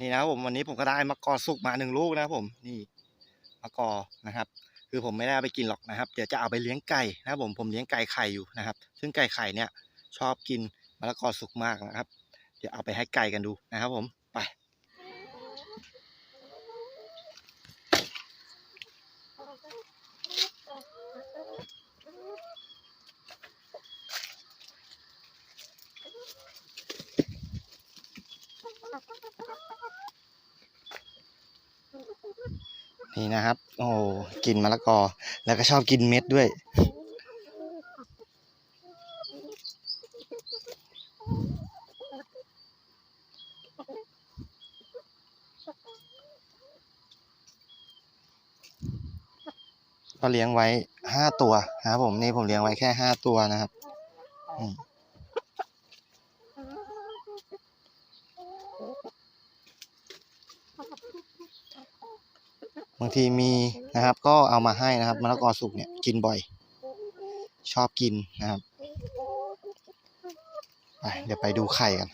นี่นะครับผมวันนี้ผมก็ได้มะกอสุกมาหนึ่งลูกนะครับผมนี่มะกอนะครับ คือผมไม่ได้เอาไปกินหรอกนะครับ เดี๋ยวจะเอาไปเลี้ยงไก่นะครับผมผมเลี้ยงไก่ไข่อยู่นะครับ ซึ่งไก่ไข่เนี่ยชอบกินมะละกอสุกมากนะครับ เดี๋ยวเอาไปให้ไก่กันดูนะครับ ผมไป นี่นะครับ โอ้กินมะละกอ แล้วก็ชอบกินเม็ดด้วย ก็เลี้ยงไว้ห้าตัวนะครับผมนี่ผมเลี้ยงไว้แค่ห้าตัวนะครับอืม บางทีมีนะครับ ก็เอามาให้นะครับมะละกอสุกเนี่ยกินบ่อย ชอบกินนะครับไปเดี๋ยวไปดูไข่กัน